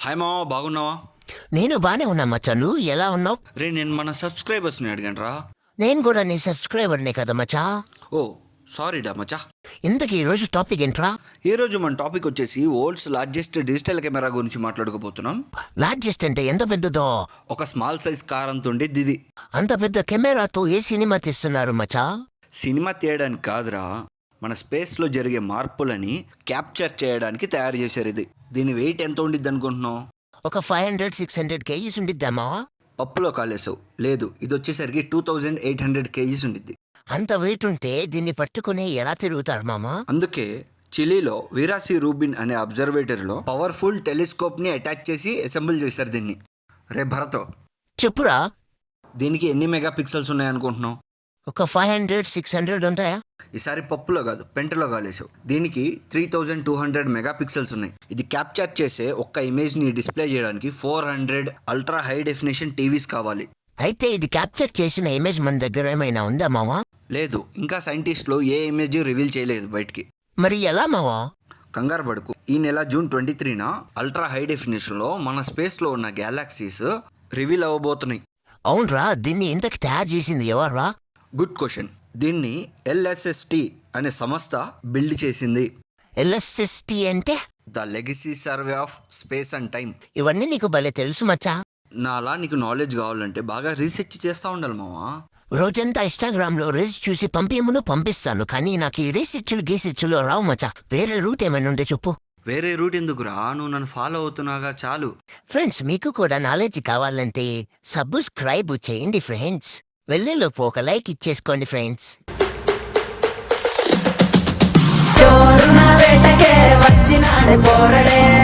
Hi మావా బాగున్నావా? నేను బానే ఉన్నా మచ్చా నువ్వు ఎలా ఉన్నావు? రే నేను మన సబ్స్క్రైబర్స్ని అడిగాను రా. నేను కూడా నీ సబ్స్క్రైబర్నే కదా మచ్చా? ఓ సారీ డా మచా ఇంతకీ ఈ రోజు టాపిక్ ఏంట్రా? ఈరోజు మన టాపిక్ వచ్చేసి వరల్డ్స్ లార్జెస్ట్ డిజిటల్ కెమెరా గురించి మాట్లాడుకోబోతున్నాం. లార్జెస్ట్ అంటే ఎంత పెద్దదో? ఒక స్మాల్ సైజ్ కార్ అంత ఉండేది ఇది అంత పెద్ద కెమెరాతో ఏ సినిమా తీస్తున్నారు మచ్చా? సినిమా తీయడానికి కాదురా మన స్పేస్లో జరిగే మార్పులని క్యాప్చర్ చేయడానికి తయారు చేశారు ఇది. దీని వెయిట్ ఎంత ఉండిద్ది అనుకుంటున్నావు? ఒక five hundred six hundred kgs ఉండిద్దామా పప్పులో కాలేసావు. లేదు ఇది వచ్చేసరికి two thousand eight hundred kgs ఉండిద్ది. అంత వెయిట్ ఉంటే దీన్ని పట్టుకుని ఎలా తిరుగుతారు మామా? అందుకే చిలీలో వీరాసి రూబిన్ అనే అబ్జర్వేటరీలో పవర్ఫుల్ టెలిస్కోప్ని అటాచ్ చేసి అసెంబుల్ చేశారు దీన్ని. రే భరత్. చెప్పురా. దీనికి ఎన్ని మెగా పిక్సెల్స్ ఉన్నాయనుకుంటున్నావు? ఒక ఫైవ్ హండ్రెడ్ సిక్స్ హండ్రెడ్ ఉంటాయా? ఈసారి పప్పులో కాదు పెంటలో కాలేసావు. దీనికి three thousand two hundred mega pixels ఉన్నాయి. ఇది క్యాప్చర్ చేసే ఒక్క ఇమేజ్ని డిస్ప్లే చేయడానికి four hundred ultra high definition TVs కావాలి. అయితే ఇది క్యాప్చర్ చేసిన ఇమేజ్ మన దగ్గర ఏమైనా ఉందా మావా? లేదు ఇంకా సైంటిస్టులు ఏ ఇమేజ్ రివీల్ చేయలేదు బయటికి. మరి ఎలా మావా? కంగారు పడుకు. ఈ నెల జూన్ ట్వంటీ త్రీన అల్ట్రా హై డెఫినేషన్లో మన స్పేస్లో ఉన్న గ్యాలాక్సీస్ రివీల్ అవ్వబోతున్నాయి. అవునరా దీన్ని ఇంతకు తయారు చేసింది ఎవర్రా? Good question. దీన్ని ఎల్ఎస్ఎస్టి అనే సంస్థ బిల్డ్ చేసింది. ఎల్ఎస్ఎస్టి అంటే? The legacy survey of space and time ఇవన్నీ నీకు భలే తెలుసు మచ్చా. నాలా నీకు నాలెడ్జ్ కావాలంటే బాగా రీసెర్చ్ చేస్తూ ఉండాలి మావా. రోజంతా ఇన్స్టాగ్రామ్లో రీల్స్ చూసి పంపేమును పంపిస్తాను కానీ నాకు ఈ రీసెర్చ్లు గీసెర్చ్లు రావు మచ్చా. వేరే రూట్ ఏమైనా ఉంటే చెప్పు. వేరే రూట్ ఎందుకురా నువ్వు నన్ను ఫాలో అవుతున్నాగా చాలు. ఫ్రెండ్స్ మీకు కూడా నాలెడ్జ్ కావాలంటే సబ్స్క్రైబ్ చేయండి ఫ్రెండ్స్. వెళ్ళేలోపు ఒక లైక్ ఇచ్చేసుకోండి ఫ్రెండ్స్. చోరున వేటకే వచ్చినాడు పోరడే.